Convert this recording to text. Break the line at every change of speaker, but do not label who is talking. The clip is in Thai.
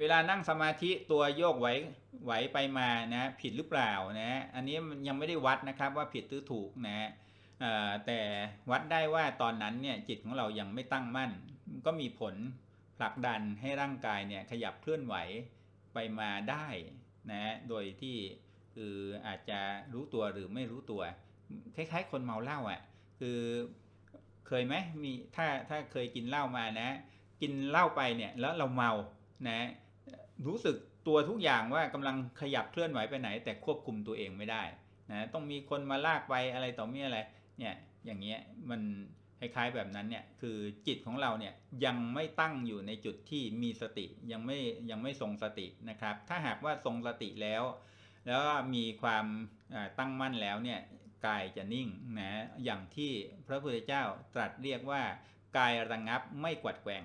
เวลานั่งสมาธิตัวโยกไหวไหวไปมานะผิดหรือเปล่านะอันนี้มันยังไม่ได้วัดนะครับว่าผิดหรือถูกนะแต่วัดได้ว่าตอนนั้นเนี่ยจิตของเรายังไม่ตั้งมั่น ก็มีผลผลักดันให้ร่างกายเนี่ยขยับเคลื่อนไหวไปมาได้นะโดยที่คืออาจจะรู้ตัวหรือไม่รู้ตัว คล้ายๆ คนเมาเหล้าอะคือเคยไหมมีถ้าถ้าเคยกินเหล้ามานะ กินเหล้าไปเนี่ยแล้วเราเมานะ รู้สึกตัวทุกอย่างว่ากำลังขยับเคลื่อนไหวไปไหน แต่ควบคุมตัวเองไม่ได้นะต้องมีคนมาลากไปอะไรต่อมีอะไรเนี่ยอย่างเงี้ยมันคล้ายๆแบบนั้นเนี่ยคือจิตของเราเนี่ยยังไม่ตั้งอยู่ในจุดที่มีสติยังไม่ยังไม่ทรงสตินะครับ ถ้าหากว่าทรงสติแล้ว แล้วมีความตั้งมั่นแล้วเนี่ยกายจะนิ่งนะอย่างที่พระพุทธเจ้าตรัสเรียกว่ากายระงับไม่กวัดแกว่ง